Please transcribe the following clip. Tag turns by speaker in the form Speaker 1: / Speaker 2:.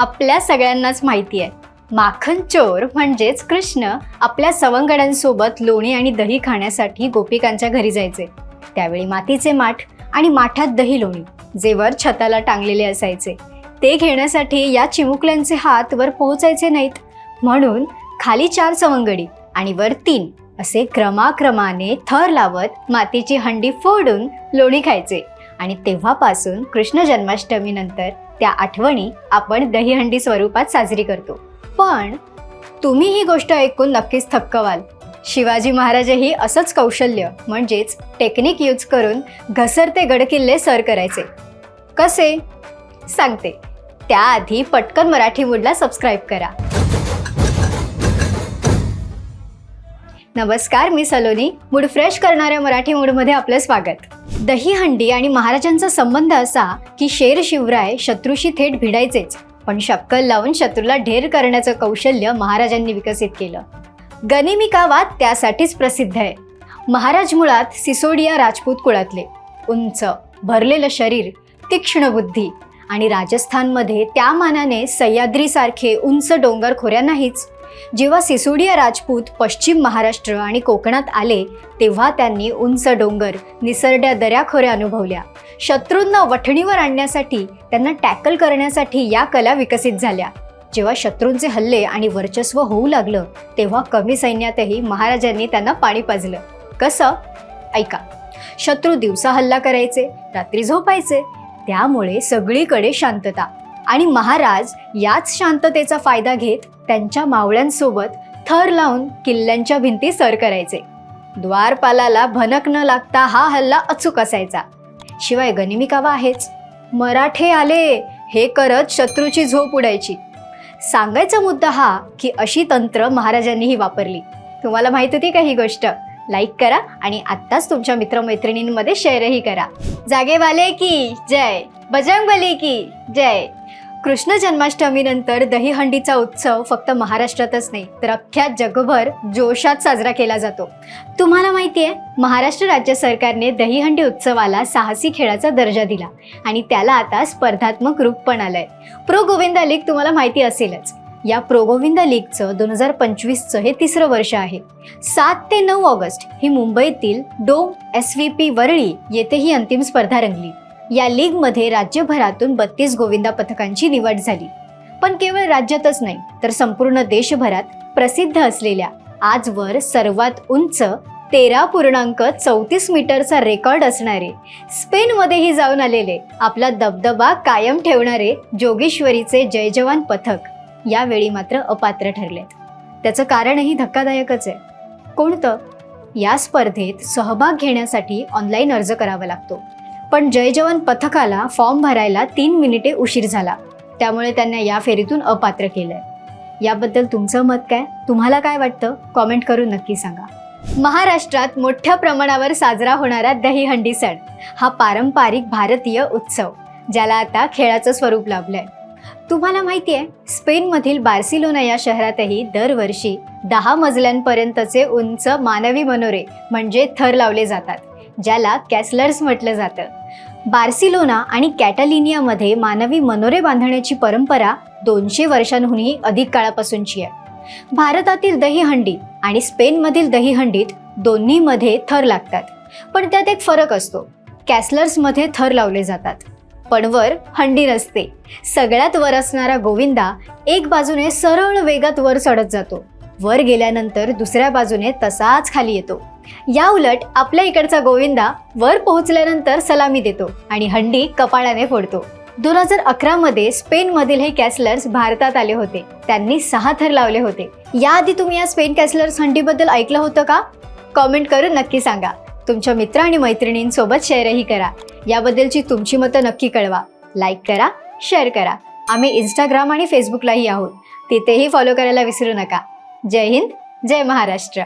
Speaker 1: आपल्या सगळ्यांनाच माहिती आहे. माखन चोर म्हणजेच कृष्ण आपल्या सवंगड्यांसोबत लोणी आणि दही खाण्यासाठी गोपिकांच्या घरी जायचे. त्यावेळी मातीचे माठ आणि माठात दही लोणी जे वर छताला टांगलेले असायचे. ते घेण्यासाठी या चिमुकल्यांचे हात वर पोहोचायचे नाहीत. म्हणून खाली चार सवंगडी आणि वर तीन असे क्रमाक्रमाने थर लावत मातीची हंडी फोडून लोणी खायचे. आणि तेव्हापासून कृष्ण जन्माष्टमीनंतर त्या आठवणी आपण दहीहंडी स्वरूपात साजरी करतो. पण तुम्ही ही गोष्ट ऐकून नक्कीच थक्क व्हाल शिवाजी महाराजही असंच कौशल्य म्हणजेच टेक्निक यूज करून घसरते गडकिल्ले सर करायचे. कसे? सांगते. त्याआधी पटकन मराठी मूडला सबस्क्राईब करा. नमस्कार मी सलोनी. मूड फ्रेश करणाऱ्या मराठी मूडमध्ये आपलं स्वागत. दहीहंडी आणि महाराजांचा संबंध असा की शेर शिवराय शत्रूशी थेट भिडायचेच पण शक्कल लावून शत्रूला ढेर करण्याचं कौशल्य महाराजांनी विकसित केलं. गनिमी कावात त्यासाठीच प्रसिद्ध आहे. महाराज मुळात सिसोडिया राजपूत कुळातले. उंच भरलेलं शरीर तीक्ष्ण बुद्धी आणि राजस्थानमध्ये त्या मानाने सह्याद्रीसारखे उंच डोंगर खोऱ्या नाहीच. जेव्हा सिसोडिया राजपूत पश्चिम महाराष्ट्र आणि कोकणात आले तेव्हा त्यांनी उंच डोंगर निसरड्या दऱ्याखोऱ्या अनुभवल्या. शत्रूंना वठणीवर आणण्यासाठी त्यांना टॅकल करण्यासाठी या कला विकसित झाल्या. जेव्हा शत्रूंचे हल्ले आणि वर्चस्व होऊ लागलं तेव्हा कमी सैन्यातही महाराजांनी त्यांना पाणी पाजलं. कसं? ऐका. शत्रू दिवसा हल्ला करायचे रात्री झोपायचे त्यामुळे सगळीकडे शांतता. आणि महाराज याच शांततेचा फायदा घेत त्यांच्या मावळ्यांसोबत थर लावून किल्ल्यांच्या भिंती सर करायचे. द्वारपालाला भनक न लागता हा हल्ला अचूक असायचा. शिवाय गनिमिकावा आहेच. मराठे आले हे करत शत्रूची झोप उडायची. सांगायचा मुद्दा हा की अशी तंत्र महाराजांनीही वापरली. तुम्हाला माहीत होती का ही गोष्ट? लाईक करा आणि आत्ताच तुमच्या मित्रमैत्रिणींमध्ये शेअरही करा. जागेवाले की जय बजरंगबली की जय. कृष्ण जन्माष्टमीनंतर दहीहंडीचा उत्सव फक्त महाराष्ट्रातच नाही तर अख्ख्या जगभर जोशात साजरा केला जातो. तुम्हाला माहिती आहे महाराष्ट्र राज्य सरकारने दहीहंडी उत्सवाला साहसी खेळाचा दर्जा दिला आणि त्याला आता स्पर्धात्मक रूप पण आलंय. प्रो गोविंदा लीग तुम्हाला माहिती असेलच. या प्रोगोविंद लीगचं दोन हजार पंचवीसचं हे तिसरं वर्ष आहे. सात ते नऊ ऑगस्ट ही मुंबईतील dome S V P Worli येथे ही अंतिम स्पर्धा रंगली. या लीगमध्ये राज्यभरातून बत्तीस गोविंदा पथकांची निवड झाली. पण केवळ राज्यातच नाही तर संपूर्ण देशभरात प्रसिद्ध असलेल्या आजवर सर्वात उंच तेरा पूर्णांक चौतीस मीटरचा रेकॉर्ड असणारे स्पेनमध्येही जाऊन आलेले आपला दबदबा कायम ठेवणारे जोगेश्वरीचे जय जवान पथक यावेळी मात्र अपात्र ठरले. त्याचं कारणही धक्कादायकच आहे. कोणतं? या स्पर्धेत सहभाग घेण्यासाठी ऑनलाईन अर्ज करावा लागतो. पण जय जवान पथकाला फॉर्म भरायला तीन मिनिटे उशीर झाला. त्यामुळे त्यांना या फेरीतून अपात्र केलंय. याबद्दल तुमचं मत काय? तुम्हाला काय वाटतं? कॉमेंट करून नक्की सांगा. महाराष्ट्रात मोठ्या प्रमाणावर साजरा होणारा दहीहंडी सण हा पारंपरिक भारतीय उत्सव ज्याला आता खेळाचं स्वरूप लाभलंय. तुम्हाला माहिती आहे स्पेनमधील बार्सिलोना या शहरातही दरवर्षी दहा मजल्यांपर्यंतचे उंच मानवी मनोरे म्हणजे थर लावले जातात ज्याला कॅसलर्स म्हटलं जातं. बार्सिलोना आणि कॅटालिनियामध्ये मानवी मनोरे बांधण्याची परंपरा दोनशे वर्षांहूनही अधिक काळापासूनची आहे. भारतातील दहीहंडी आणि स्पेनमधील दहीहंडीत दोन्हीमध्ये थर लागतात पण त्यात एक फरक असतो. कॅसलर्समध्ये थर लावले जातात. पण वर हंडी नसते. सगळ्यात वर असणारा गोविंदा एक बाजूने सरळ वेगात वर चढत जातो. वर गेल्यानंतर दुसऱ्या बाजूने तसाच खाली येतो. या उलट आपल्या इकडचा गोविंदा वर पोहोचल्यानंतर सलामी देतो आणि हंडी कपाळाने फोडतो. दोन हजार अकरा मध्ये स्पेनमधील हे कॅसलर्स भारतात आले होते. त्यांनी सहा थर लावले होते. याआधी तुम्ही या स्पेन कॅसलर्स हंडीबद्दल ऐकलं होतं का? कॉमेंट करून नक्की सांगा. तुमच्या मित्र आणि मैत्रिणींसोबत शेअरही करा. याबद्दलची तुमची मतं नक्की कळवा. लाईक करा शेअर करा. आम्ही इंस्टाग्राम आणि फेसबुकलाही आहोत. तिथेही फॉलो करायला विसरू नका. जय हिंद जय महाराष्ट्र.